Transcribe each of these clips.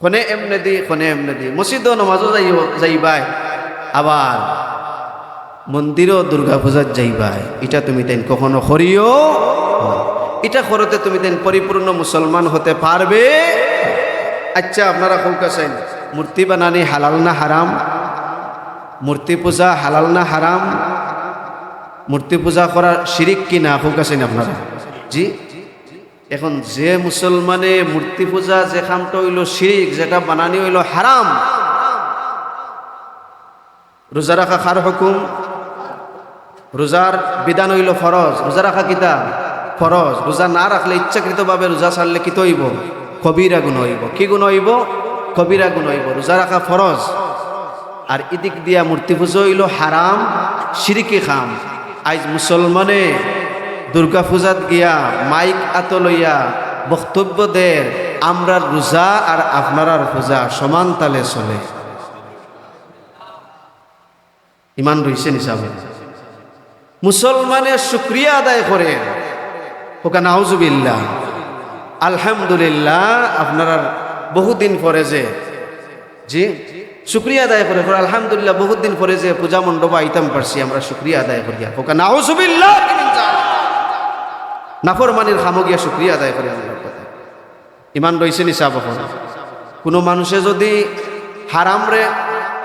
খনে এমনে দি, খনে এমনে দি। মসজিদও নমাজও যাই যাইবাই। আবার মন্দিরও দুর্গা পূজার যাইবাই। এটা তুমি তেন কখনো করিও এটা করতে তুমি তেন পরিপূর্ণ মুসলমান হতে পারবে। আচ্ছা আপনারা কৌকাছেন মূর্তি বানানি হালাল না হারাম? মূর্তি পূজা হালাল না হারাম? মূর্তি পূজা করার শিরিক কি না? কৌকাছেন আপনারা। জি? এখন যে মুসলমানে মূর্তি পূজা যে খামটা হইল শিরিক, যেটা বানানি হইল হারাম। রোজা রাখা খার হুকুম? রোজার বিধান হইল ফরজ। রোজা রাখা কিতা ফরজ। রোজা না রাখলে ইচ্ছাকৃতভাবে রোজা ছাড়লে কি হইব কবিরা গুণ হইব। কি গুণ হইব? কবিরা গুণ হইব। রোজা রাখা ফরজ। আর এদিক দিয়া মূর্তি পুজো হইল হারাম সিরিকি খাম। আজ মুসলমানে দুর্গা পূজাত গিয়া মাইক আত লইয়া বক্তব্য দের আমরা রোজা আর আপনারার পূজা সমান তালে চলে। ইমান রইছে হিসাবে মুসলমানের শুক্রিয়া আদায় করে ওকা নাউজুবিল্লাহ আলহামদুলিল্লাহ আপনারা বহুদিন পরে যে। জি? শুক্রিয়া আদায় করে করে আলহামদুলিল্লাহ বহুদিন পরে যে পূজা মণ্ডপ আইতাম পারছি আমরা শুক্রিয়া আদায় করিয়া ওকা নাউজুবিল্লাহ নাফরমানির খামগিয়া শুক্রিয়া আদায় করি আল্লাহর কথা ইমান রইছে নিসাব এখন কোনো মানুষে যদি হারাম রে,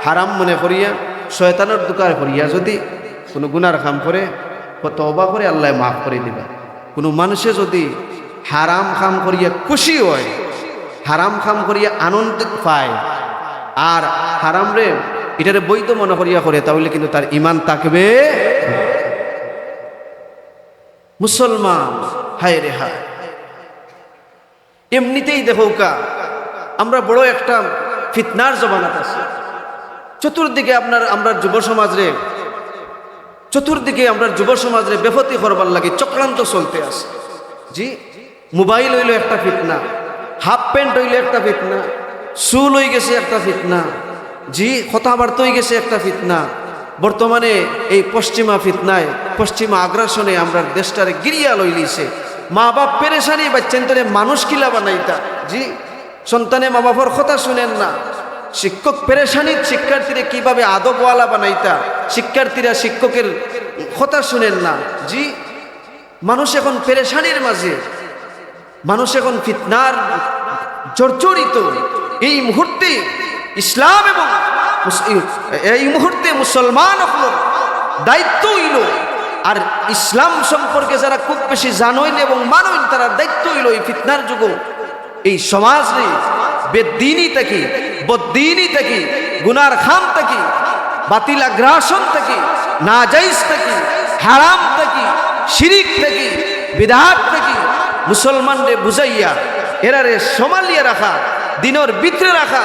হারাম মনে করিয়া, শয়তানের দোকার করিয়া যদি কোনো গুনার কাম করে তবা করে আল্লাহ মাফ করে দিবা। কোনো মানুষে যদি হারাম কাম করিয়া খুশি হয়, হারাম কাম করিয়া আনন্দ পায়, আর হারাম রে, এটারে বৈধ মনে করিয়া করে, তাহলে কিন্তু তার ইমান থাকবে মুসলমান, হায় রে হায়। এমনিতেই দেখো কা আমরা বড় একটা ফিতনার জমানাত আছি। চতুর্দিকে আপনার, আমরা যুব সমাজ রে চতুর্দিকে আমরা যুব সমাজ রে বেফতি করবার লাগে, চক্রান্ত চলতে আছে। জি, মোবাইল হইল একটা ফিতনা, হাফ প্যান্ট হইল একটা ফিতনা, চুল হয়ে গেছে একটা ফিতনা, জি, কথাবার্তা হয়ে গেছে একটা ফিতনা। বর্তমানে এই পশ্চিমা ফিতনায়, পশ্চিমা আগ্রাসনে আমরা দেশটারে গিরিয়া লইলিছে। মা বাপ পেরেশানি বাচ্চেন্তরে মানুষ কিলা বানাইতা। জি, সন্তানে মা বাবার কথা শুনেন না। শিক্ষক পেরেশানির শিক্ষার্থীরা কীভাবে আদবওয়ালা বানাইতা, শিক্ষার্থীরা শিক্ষকের কথা শুনেন না। জি, মানুষ এখন পেরেশানির মাঝে। মানুষ এখন ফিতনার জর্জরিত। এই মুহূর্তে ইসলাম এবং এই মুহূর্তে মুসলমান হল দায়িত্ব হইল আর ইসলাম সম্পর্কে যারা খুব বেশি জানইন এবং মানইন, তারা দায়িত্ব হইল এই ফিতনার যুগ এই সমাজ বেদিনই থাকি বদিনই থাকি, গুনার খাম থাকি, বাতিল আগ্রাসন থাকি, নাজাইজ থাকি, হারাম থাকি, শিরিক থাকি বিধাত থাকি, মুসলমানরে বুঝাইয়া, এরারে সমালিয়া রাখা, দিনর ভিতরে রাখা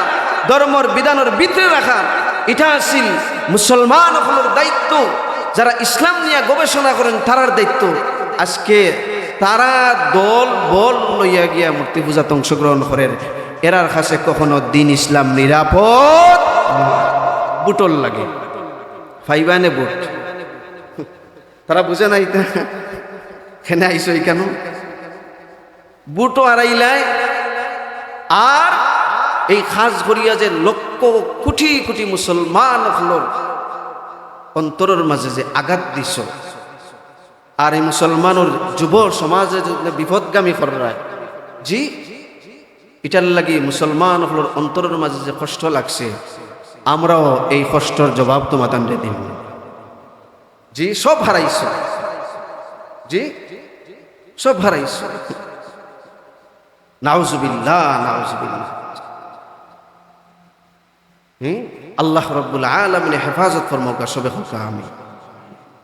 ধর্মর বিধানের ভিতরে রাখা, এটা আছিল মুসলমান হলোর দায়িত্ব। যারা ইসলাম নিয়ে গবেষণা করেন, তারার দায়িত্ব। আজকে তারা দল, বল লইয়া গিয়া মূর্তি পূজাত অংশগ্রহণ করেন। এরার কাছে কখনো দিন ইসলাম নিরাপদ বুটল লাগে। ফাইবানে বুট। তারা বুঝে নাই খেনে আইসই কেন? বুটও আড়াইলায় আর এই খাস করিয়া যে লক্ষ কোটি কোটি মুসলমান অন্তরের মাঝে যে আঘাত দিছ। আর এই মুসলমানের যুব সমাজে বিপদগামী করায় জি, এটার লাগি মুসলমান হলোর অন্তরের মাঝে যে কষ্ট লাগছে, আমরাও এই কষ্টর জবাব তোমাদের দিন জি, সব হারাইছ। জি, সব হারাইছ। নাউজুবিল্লাহ হুম আল্লাহ রব্বুল আলমিনে হেফাজত ফরমৌকা সবে হোকা আমি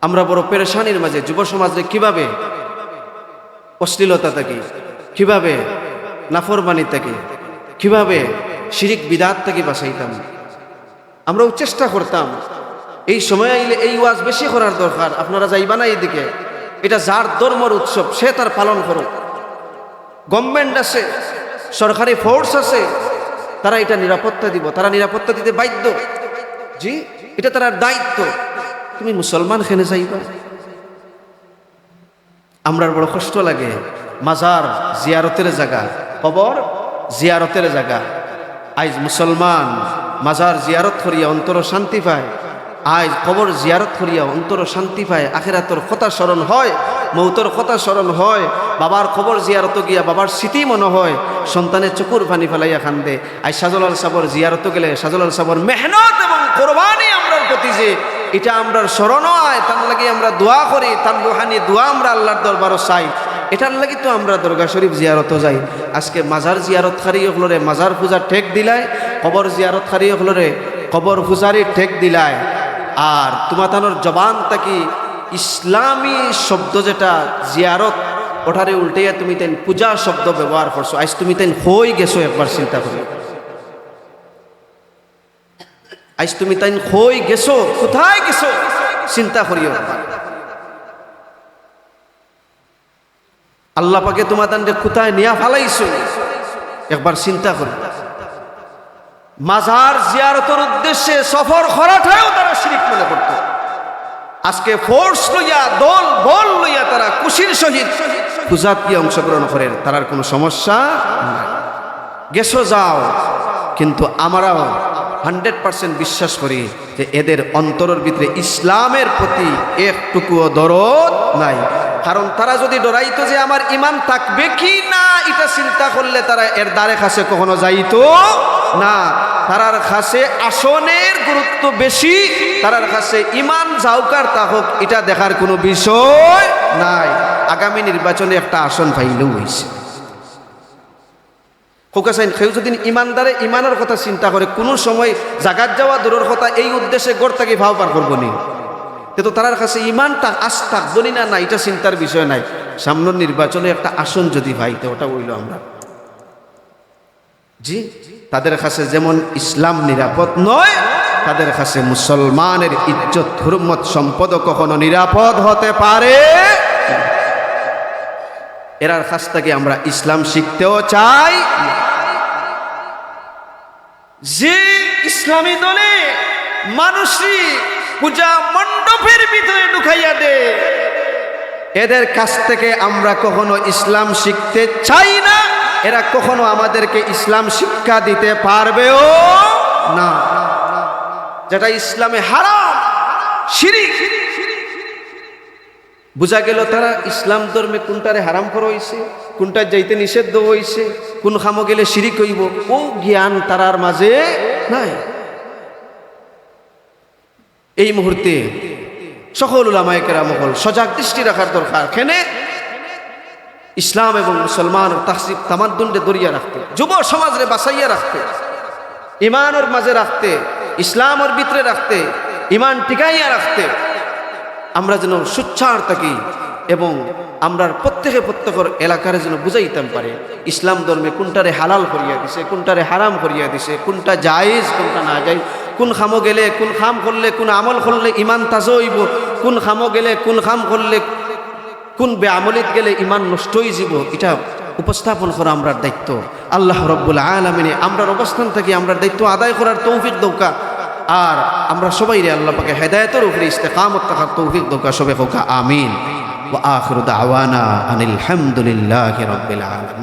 আমরা বড় পেরেশানির মাঝে, যুব সমাজে কীভাবে অশ্লীলতা থেকে, কীভাবে নাফরমানি থেকে, কীভাবে শিরিক বিদাত থেকে বাঁচাইতাম, আমরাও চেষ্টা করতাম। এই সময় আইলে এই ওয়াজ বেশি করার দরকার। আপনারা যাইবা না এইদিকে এটা যার ধর্মর উৎসব, সে তার পালন করুক। গভর্নমেন্ট আছে, সরকারি ফোর্স আছে তারা এটা নিরাপত্তা দিব, তারা নিরাপত্তা দিতে বাধ্য। জি, এটা তার দায়িত্ব। তুমি মুসলমান খেনে যাইবা। আমরা বড় কষ্ট লাগে। মাজার জিয়ারতের জায়গা, কবর জিয়ারতের জায়গা। আইজ মুসলমান মাজার জিয়ারত করিয়া অন্তর শান্তি পায়। আজ কবর জিয়ারত করিয়া অন্তর শান্তি পায়, আখেরাতর কথা স্মরণ হয়, মৌতর কথা স্মরণ হয়, বাবার খবর জিয়ারত গিয়া বাবার স্মৃতি মনে হয়, সন্তানের চকুর পানি ফেলাইয়া খান্দে। আজ সাজলাল সাবর জিয়ারত গেলে সাজলাল সাবর মেহনত এবং কোরবানি আমরার প্রতি যে এটা আমরার স্মরণ হয়, তার লাগে আমরা দোয়া করি, তার রুহানি দোয়া আমরা আল্লাহর দরবারও চাই। এটার লাগি তো আমরা দুর্গা শরীফ জিয়ারত যাই। আজকে মাজার জিয়ারত খারি হলরে মাজার পূজার ঠেক দিলায় কবর জিয়ারত খারি হলরে কবর পূজারি ঠেক দিলায় আর তোমাতানোর জবান তাকি ইসলামী শব্দ যেটা জিয়ারত ওঠারে উল্টাইয়া তুমি তেন পূজা শব্দ ব্যবহার করছ। আজ তুমি তেন হই গেছো একবার চিন্তা করি আজ তুমি তাই হই গেছো, কোথায় গেছো চিন্তা করিও। আল্লাহ পাকে তোমার তান্ডে কোথায় নিয়া ফালাইছো? একবার চিন্তা করি মাজার জিয়ারতের উদ্দেশ্যে সফর করাটাও তারা শিরিক মনে করত। আজকে ফোর্স লইয়া, দল, বল লইয়া তারা খুশির সহিত পূজাত অংশগ্রহণ করেন তারার কোনো সমস্যা নাই। গেছো যাও, কিন্তু আমরাও হান্ড্রেড পার্সেন্ট বিশ্বাস করি যে এদের অন্তরের ভিতরে ইসলামের প্রতি একটুকুও দরদ নাই। কারণ তারা যদি ডরাইতো যে আমার ইমান থাকবে কি না, এটা চিন্তা করলে তারা এর দ্বারে কাছে কখনো যাইতো না। তারার কাছে আসনের গুরুত্ব বেশি, তারার কাছে ইমান যাউকার তাহক এটা দেখার কোনো বিষয় নাই। আগামী নির্বাচনে একটা আসন পাইলেও হয়েছে কোকাসাইন কেউ যদি ইমানদারে ইমানের কথা চিন্তা করে, কোনো সময় জাগাত যাওয়া দূরের কথা এই উদ্দেশ্যে গড় তাকে ভাও পার করব নি। কিন্তু তার কাছে ইমানটা আস থাকবনি না না, এটা চিন্তার বিষয় নাই। সামনের নির্বাচনে একটা আসন যদি পাইতে ওটা বইল আমরা। জি, তাদের কাছে যেমন ইসলাম নিরাপদ নয়, তাদের কাছে মুসলমানের ইজ্জত হুরমত সম্পদ কখনো নিরাপদ হতে পারে। এরার কাছ থেকে আমরা ইসলাম শিখতেও চাই। যে ইসলামী দলে মানুষই পূজা মণ্ডপের ভিতরে ঢুকাইয়া দে। এদের কাছ থেকে আমরা কখনো ইসলাম শিখতে চাই না। এরা কখনো আমাদেরকে ইসলাম শিক্ষা দিতে পারবেও না। যেটা ইসলামে হারাম, শিরিক। বোঝা গেল তারা ইসলাম ধর্মে কোনটারে হারাম করা হয়েছে কোনটা যাইতে নিষিদ্ধ হয়েছে কোন খামো গেলে শিরিক হইব। ও জ্ঞান তারার মাঝে নাই। এই মুহূর্তে সকল উলামায়কেরা মহল সজাগ দৃষ্টি রাখার দরকার। কেনে ইসলাম এবং মুসলমান তাহসিব তামাদ্দুন্ডে দরিয়া রাখতে, যুব সমাজরে বাসাইয়া রাখতে ইমানের মাঝে রাখতে, ইসলামের ভিতরে রাখতে ইমান টিকাইয়া রাখতে, আমরা যেন সুচ্ছার থাকি এবং আমরা প্রত্যেকে প্রত্যেকের এলাকার যেন বুঝাইতাম পারে, ইসলাম ধর্মে কোনটারে হালাল করিয়া দিছে, কোনটারে হারাম করিয়া দিছে, কোনটা জায়েজ, কোনটা না যাই কোন খামো গেলে কোন খাম করলে কোন আমল করলে ইমান তাজা হইব? কোন খামো গেলে কোন খাম করলে কোন বেআমলিত গেলে ইমান নষ্ট হয়ে যাব? এটা উপস্থাপন করা আমরা দায়িত্ব। আল্লাহ রব্বুল আলমিনে আমরার অবস্থান থেকে আমরা দায়িত্ব আদায় করার তৌফিক দৌকা আর আমরা সবাই রে আল্লাহ পাকে হেদায়তের উপরে ইস্তেকামত থাকার তৌফিক দৌকা সবে হোকা, আমিন। ও আখির দাওয়ানা আনিল হামদুলিল্লাহ রব্বিল আলমিন।